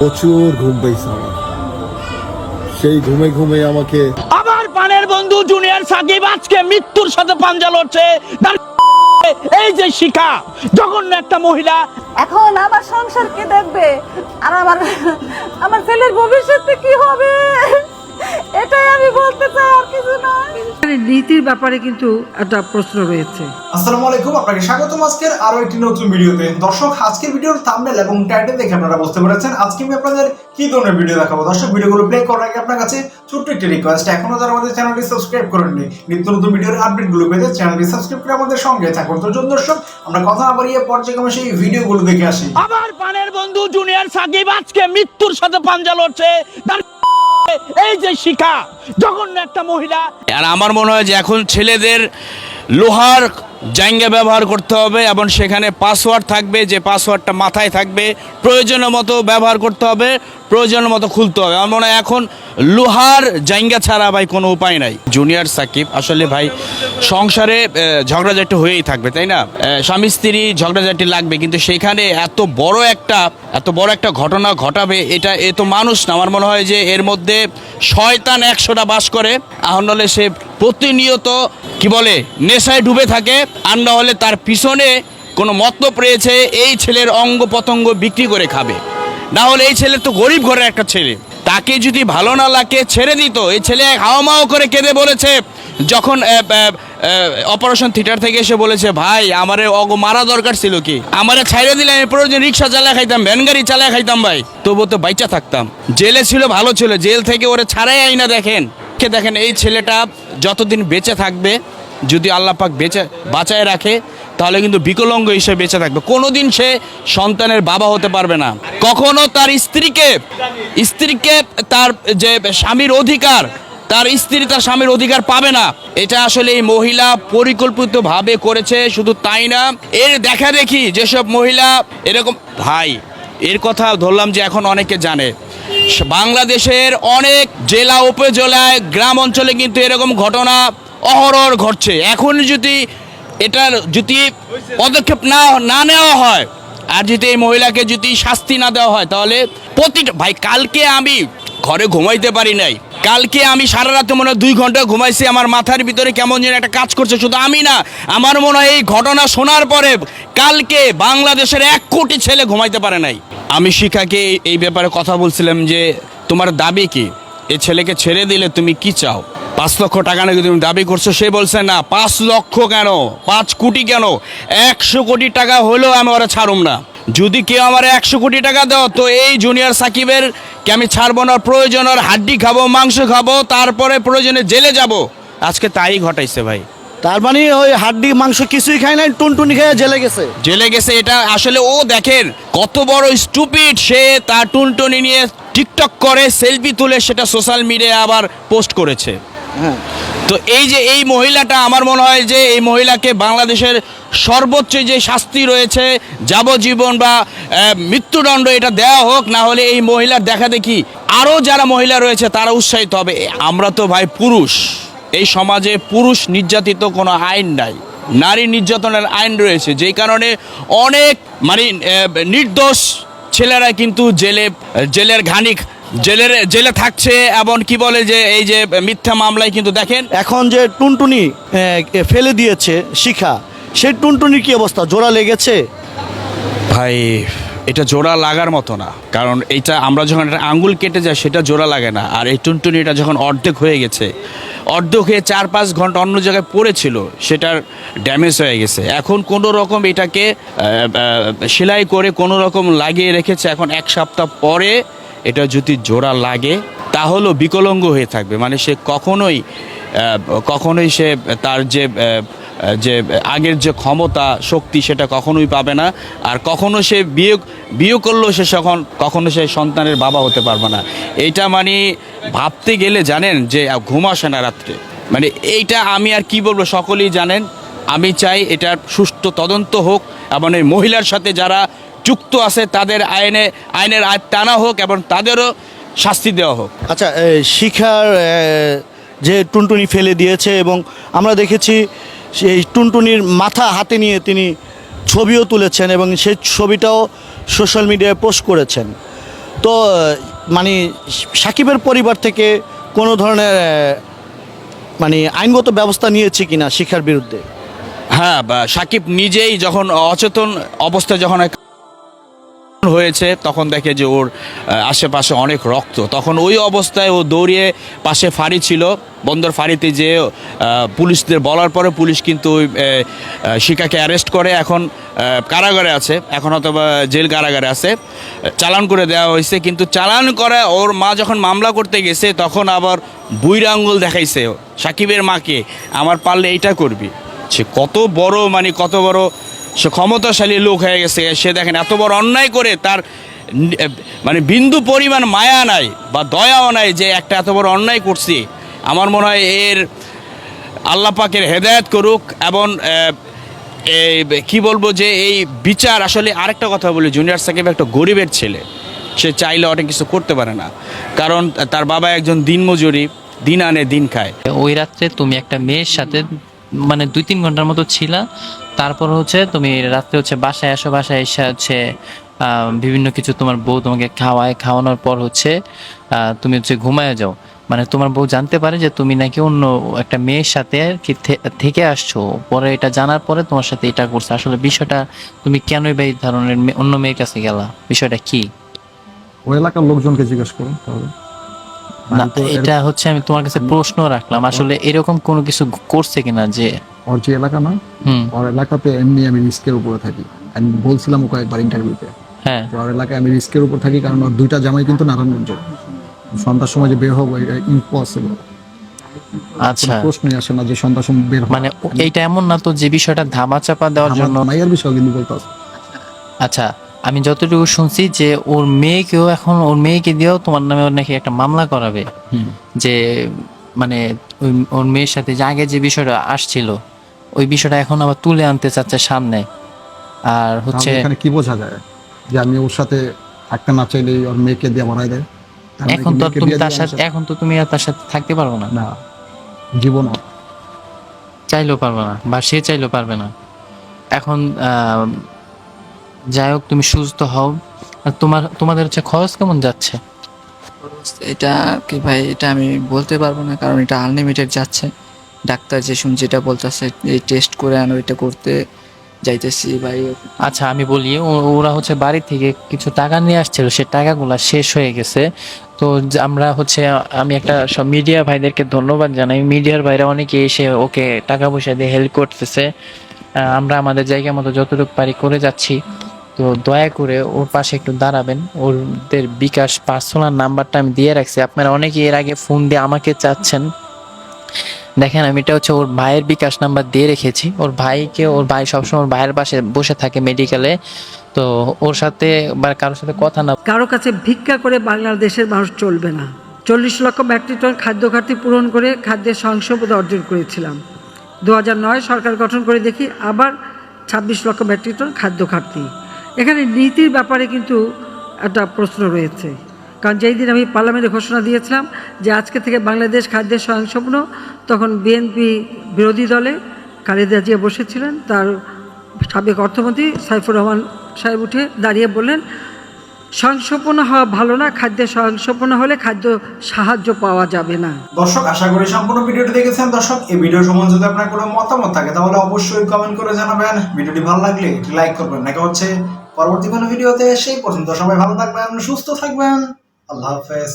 প্রচুর ঘুম পেয়েছে আমার। সেই ঘুমে ঘুমে আমাকে আমার পানের বন্ধু জুনিয়র সাকিব আজকে মৃত্যুর সাথে পাঞ্জা লড়ছে। তার এই যে শিখা জঘন্য একটা মহিলা। এখন আমার সংসার কে দেখবে আর আমার আমার ছেলের ভবিষ্যতে কি এখানে নীতির ব্যাপারে কিন্তু একটা প্রশ্ন রয়েছে। আসসালামু আলাইকুম আপনাকে স্বাগতম আজকের আরও একটি নতুন ভিডিওতে। দর্শক আজকের ভিডিওর থাম্বনেল এবং টাইটেল দেখে আপনারা বুঝতে পেরেছেন আজকে আমি আপনাদের কি ধরনের ভিডিও দেখাবো। দর্শক ভিডিওগুলো প্লে করার আগে আপনার কাছে ছোট্ট একটি রিকোয়েস্ট এখনও যারা আমাদের চ্যানেলটি সাবস্ক্রাইব করেননি নিত্য নতুন ভিডিওর আপডেটগুলো পেতে চ্যানেলটি সাবস্ক্রাইব করে আমাদের সঙ্গে থাকুন। তো দর্শক আমরা কথা না বাড়িয়ে পর্যায়ক্রমে সেই ভিডিওগুলো দেখে আসি। আমার পানের বন্ধু জুনিয়র সাকিব আজকে মৃত্যুর সাথে পাঞ্জা লড়ছে। তার এই যে শিখা জঘন্য একটা মহিলা। আর আমার মনে হয় যে এখন ছেলেদের লোহার জায়গা ব্যবহার করতে হবে এবং সেখানে পাসওয়ার্ড থাকবে, যে পাসওয়ার্ডটা মাথায় থাকবে, প্রয়োজনের মতো ব্যবহার করতে হবে, প্রয়োজনের মতো খুলতে হবে। আমার মনে হয় এখন লোহার জায়গা ছাড়া ভাই কোনো উপায় নাই। জুনিয়র সাকিব, আসলে ভাই সংসারে ঝগড়াঝাটি হয়েই থাকবে, তাই না? স্বামী স্ত্রী ঝগড়াঝাটি লাগবে, কিন্তু সেখানে এত বড় একটা, এত বড় একটা ঘটনা ঘটাবে, এটা, এ তো মানুষ না। আমার মনে হয় যে এর মধ্যে শয়তান একশোটা বাস করে। আর হলে সে প্রতিনিয়ত, কি বলে, নেশায় ডুবে থাকে। আর না হলে তার পিছনে কোনো মতলব রয়েছে, এই ছেলের অঙ্গ প্রত্যঙ্গ বিক্রি করে খাবে। না হলে এই ছেলে তো গরিব ঘরের একটা ছেলে। তাকে যদি ভালো না লাগে, ছেড়ে দিত। এই ছেলে হাওমাও করে কেঁদে বলেছে, যখন অপারেশন থিয়েটার থেকে এসে বলেছে, ভাই, আমারে অগ মারা দরকার ছিল কি? আমারে ছাইড়ে দিলে আমি প্রয়োজন রিক্সা চালায় খাইতাম, ভ্যান গাড়ি চালায় খাইতাম ভাই। তবু তো বাইচা থাকতাম। জেলে ছিল, ভালো ছিল। জেল থেকে ওরে ছাড়াই আইনা দেখেন। কে দেখেন এই ছেলেটা যতদিন বেঁচে থাকবে যদি আল্লাহ পাক বেঁচে, বাঁচায় রাখে, তাহলে কিন্তু বিকলাঙ্গ হিসেবে বেঁচে থাকবে। কোনোদিন সে সন্তানের বাবা হতে পারবে না। কখনো তার স্ত্রীকে স্ত্রীকে তার যে স্বামীর অধিকার, তার স্ত্রী তার স্বামীর অধিকার পাবে না। এটা আসলে এই মহিলা পরিকল্পিতভাবে করেছে, শুধু তাই না। এর দেখা দেখি যেসব মহিলা এরকম, ভাই, এর কথা ধরলাম যে এখন অনেকে জানে। বাংলাদেশের অনেক জেলা, উপজেলায়, গ্রাম অঞ্চলে কিন্তু এরকম ঘটনা অহরহ ঘটছে। এখন যদি এটার যদি পদক্ষেপ না না নেওয়া হয়, আর যদি এই মহিলাকে যদি শাস্তি না দেওয়া হয়, তাহলে প্রতিটা ভাই, কালকে আমি ঘরে ঘুমাইতে পারি নাই। কালকে আমি সারা রাতে মনে হয় দুই ঘণ্টা ঘুমাইছি, আমার মাথার ভিতরে কেমন যেন একটা কাজ করছে। শুধু আমি না, আমার মনে হয় এই ঘটনা শোনার পরে কালকে বাংলাদেশের এক কোটি ছেলে ঘুমাইতে পারে নাই। আমি শিখাকে এই- এই ব্যাপারে কথা বলছিলাম যে, তোমার দাবি কি? এ ছেলেকে ছেড়ে দিলে তুমি কি চাও? পাঁচ লক্ষ টাকা নাকি তুমি দাবি করছ? সে বলছে না পাঁচ লক্ষ কেন? পাঁচ কোটি কেন? একশো কোটি টাকা হলেও আমি ওরা ছাড়ুম না। যদি কেউ আমার একশো কোটি টাকা দাও তো এই জুনিয়র সাকিবের কে আমি ছাড়বো না? প্রয়োজন ওর হাড্ডি খাব মাংস খাব তারপরে প্রয়োজনে জেলে যাব। আজকে তাই ঘটাইছে ভাই। তার মানে ওই হাড্ডি মাংস কিছুই খায় নাই টুনটুনি খেয়ে জেলে গেছে। জেলে গেছে এটা আসলে ও দেখেন কত বড় স্টুপিড সে তার টুনটুনি নিয়ে টিকটক করে সেলফি তুলে সেটা সোশ্যাল মিডিয়ায় আবার পোস্ট করেছে। হ্যাঁ। তো এই যে এই মহিলাটা, আমার মনে হয় যে এই মহিলাকে বাংলাদেশের সর্বোচ্চ যে শাস্তি রয়েছে, যাবজ্জীবন বা মৃত্যুদণ্ড এটা দেওয়া হোক, না হলে এই মহিলার দেখা দেখি আরও যারা মহিলা রয়েছে তারা উৎসাহিত হবে। আমরা তো ভাই পুরুষ। এই সমাজে পুরুষ নির্যাতিত কোনো আইন নাই। নারী নির্যাতনের আইন রয়েছে। যেই কারণে অনেক মানে নির্দোষ ছেলেরা কিন্তু জেলে, জেলের ঘানি জেলের জেলে থাকছে এবং কি বলে যে এই যে মিথ্যা মামলায় কিন্তু দেখেন। এখন যে টুনটুনি ফেলে দিয়েছে শিখা সেই টুনটুনির কি অবস্থা? জোড়া লেগেছে? ভাই এটা জোড়া লাগার মতো না। কারণ এইটা আমরা যখন একটা আঙ্গুল কেটে যায় সেটা জোড়া লাগে না। আর এই টুনটুনিটা যখন অর্ধেক হয়ে গেছে অর্ধেক হয়ে চার পাঁচ ঘণ্টা অন্য জায়গায় পড়েছিল সেটার ড্যামেজ হয়ে গেছে। এখন কোনো রকম এটাকে সেলাই করে কোনো রকম লাগিয়ে রেখেছে এখন এক সপ্তাহ পরে এটা যদি জোড়া লাগে তাহলেও বিকলঙ্গ হয়ে থাকবে। মানে সে কখনোই কখনোই সে তার যে যে আগের যে ক্ষমতা, শক্তি সেটা কখনোই পাবে না। আর কখনো সে বিয়ে বিয়ে করলেও সে তখন কখনো সে সন্তানের বাবা হতে পারবে না। এইটা মানে ভাবতে গেলে জানেন যে ঘুম আসে না রাত্রে। মানে এইটা আমি আর কি বলব, সকলেই জানেন। আমি চাই এটার সুষ্ঠু তদন্ত হোক। এবং এই মহিলার সাথে যারা যুক্ত আছে তাদের আইনে আইনের আয় টানা হোক এবং তাদেরও শাস্তি দেওয়া হোক। আচ্ছা শিখার যে টুনটুনি ফেলে দিয়েছে এবং আমরা দেখেছি সেই টুনটুনির মাথা হাতে নিয়ে তিনি ছবিও তুলেছেন এবং সেই ছবিটাও সোশ্যাল মিডিয়ায় পোস্ট করেছেন। তো মানে সাকিবের পরিবার থেকে কোনো ধরনের মানে আইনগত ব্যবস্থা নিয়েছে কিনা শিখার বিরুদ্ধে? হ্যাঁ সাকিব নিজেই যখন অচেতন অবস্থায় যখন এক- হয়েছে, তখন দেখে যে ওর আশেপাশে অনেক রক্ত। তখন ওই অবস্থায় ও দৌড়িয়ে পাশে ফাঁড়ি ছিল, বন্দর ফাঁড়িতে যে পুলিশদের বলার পরে পুলিশ কিন্তু ওই শিকাকে অ্যারেস্ট করে। এখন কারাগারে আছে, এখন হয়তো জেল কারাগারে আছে। চালান করে দেওয়া হয়েছে, কিন্তু চালান করে, ওর মা যখন মামলা করতে গেছে, তখন আবার বুইরা আঙ্গুল দেখাইছে সাকিবের মাকে, আমার পারলে এইটা করবি। সে কত বড় মানে কত বড় সে ক্ষমতাশালী লোক হয়ে গেছে, সে দেখেন এত বড় অন্যায় করে তার মানে বিন্দু পরিমাণ মায়া নাই বা দয়াও নাই যে একটা এত বড় অন্যায় করছি। আমার মনে হয় এর আল্লাহ পাকের হেদায়েত করুক এবং এই কি বলব যে এই বিচার আসলে আরেকটা কথা বলি, জুনিয়র সাকিব একটা গরিবের ছেলে, সে চাইলে অনেক কিছু করতে পারে না। কারণ তার বাবা একজন দিনমজুরি, দিন আনে, দিন খায়। ওই রাত্রে তুমি একটা মেয়ের সাথে মানে দুই তিন ঘণ্টার মতো ছিলা। তারপর হচ্ছে তুমি রাত্রে হচ্ছে বাসায় আসো, বাসায় এসে হচ্ছে বিভিন্ন কিছু তোমার বউ তোমাকে খাওয়ায়, খাওয়ানোর পর হচ্ছে তুমি হচ্ছে ঘুমায় যাও। মানে তোমার বউ জানতে পারে যে তুমি নাকি অন্য একটা মেয়ের সাথে কি থেকে আসছো। পরে এটা জানার পরে তোমার সাথে এটা করছে। আসলে বিষয়টা তুমি কেনই বা এই ধরনের অন্য মেয়ের কাছে গেলা? বিষয়টা কি? ওই এলাকার লোকজনকে জিজ্ঞেস করুন তাহলে। না আমি তো এর- এটা হচ্ছে আমি তোমার কাছে প্রশ্ন রাখলাম। আসলে এরকম কোনো কিছু করছে কিনা যে ওর যে এলাকা না ওর এলাকাতে এমনি আমি রিস্কের উপরে থাকি। আমি বলছিলাম ওকে একবার ইন্টারভিউতে হ্যাঁ ওর এলাকায় আমি রিস্কের উপর থাকি কারণ ওর দুইটা জামাই কিন্তু নারায়ণগঞ্জ সন্ধ্যার সময় যে বের হব এটা ইম্পসিবল আচ্ছা। প্রশ্নই আসে না যে সন্ধ্যার সময় বের মানে এইটা এমন না তো যে বিষয়টা ধামা চাপা দেওয়ার জন্য মাইয়ার বিষয় কিন্তু বলতে আচ্ছা আমি যতটুকু শুনছি যে ওর মেয়েকেও এখন ওর মেয়েকে দিয়েও তোমার নামে ওর নাকি একটা মামলা করাবে। যে মানে ওই ওর মেয়ের সাথে যে আগে যে বিষয়টা আসছিল ওই বিষয়টা এখন আবার তুলে আনতে চাচ্ছে সামনে। আর হচ্ছে এখানে কি বোঝা যায়? যে আমি ওর সাথে থাকতে না চাইলে ওর মেয়েকে দিয়ে মারাই দেয়? এখন তো তুমি তার সাথে এখন তো তুমি আর তার সাথে থাকতে পারব না। না জীবন চাইলেও পারবে না বা সে চাইলেও পারবে না। এখন আহ, যাই হোক তুমি সুস্থ হও। আর তোমার তোমাদের হচ্ছে খরচ কেমন যাচ্ছে? এটা কি ভাই এটা আমি বলতে পারব না কারণ এটা আনলিমিটেড যাচ্ছে। ডাক্তার যে শুনছি এটা বলতেছে এই টেস্ট করে আনো এটা করতে যাইতেছি ভাই। আচ্ছা আমি বলি ওরা হচ্ছে বাড়ি থেকে কিছু টাকা নিয়ে আসছিল সে টাকাগুলো শেষ হয়ে গেছে। তো আমরা হচ্ছে আমি একটা সব মিডিয়া ভাইদেরকে ধন্যবাদ জানাই। মিডিয়ার ভাইরা অনেকে এসে ওকে টাকা পয়সা দিয়ে হেল্প করতেছে। আমরা আমাদের জায়গা মতো যতটুকু পারি করে যাচ্ছি। তো দয়া করে ওর পাশে একটু দাঁড়াবেন। ওদের বিকাশ পার্সোনাল নাম্বারটা আমি দিয়ে রাখছি। আপনারা অনেকে এর আগে ফোন দিয়ে আমাকে চাচ্ছেন। দেখেন, আমি এটা হচ্ছে ওর ভাইয়ের বিকাশ নাম্বার দিয়ে রেখেছি। ওর ভাইকে, ওর ভাই সবসময় ওর ভাইয়ের পাশে বসে থাকে মেডিকেলে তো ওর সাথে বা কারোর সাথে কথা না কারও কাছে ভিক্ষা করে বাংলাদেশের মানুষ চলবে না। চল্লিশ লক্ষ মেট্রিক টন খাদ্য ঘাটতি পূরণ করে খাদ্যের স্বয়ংসম্পদ অর্জন করেছিলাম। দু সরকার গঠন করে দেখি আবার ছাব্বিশ লক্ষ মেট্রিক টন খাদ্য ঘাটতি। এখানে নীতির ব্যাপারে কিন্তু একটা প্রশ্ন রয়েছে। কারণ যেই দিন আমি পার্লামেন্টে ঘোষণা দিয়েছিলাম যে আজকে থেকে বাংলাদেশ খাদ্যের স্বয়ংসম্পূর্ণ, তখন বিএনপি বিরোধী দলে খালেদা জিয়া বসেছিলেন। তার সাবেক অর্থমন্ত্রী সাইফুর রহমান সাহেব উঠে দাঁড়িয়ে বললেন স্বয়ংসম্পন্ন হওয়া ভালো না, খাদ্যে স্বয়ংসম্পন্ন হলে খাদ্য সাহায্য পাওয়া যাবে না। দর্শক, আশা করি সম্পূর্ণ ভিডিওটি দেখেছেন। দর্শক, এই ভিডিও সম্বন্ধে যদি আপনার কোনো মতামত থাকে, তাহলে অবশ্যই কমেন্ট করে জানাবেন। ভিডিওটি ভালো লাগলে একটি লাইক করবেন। নাকি হচ্ছে পরবর্তী কোনো ভিডিওতে সেই পর্যন্ত সবাই ভালো থাকবেন সুস্থ থাকবেন। আল্লাহ হাফেজ।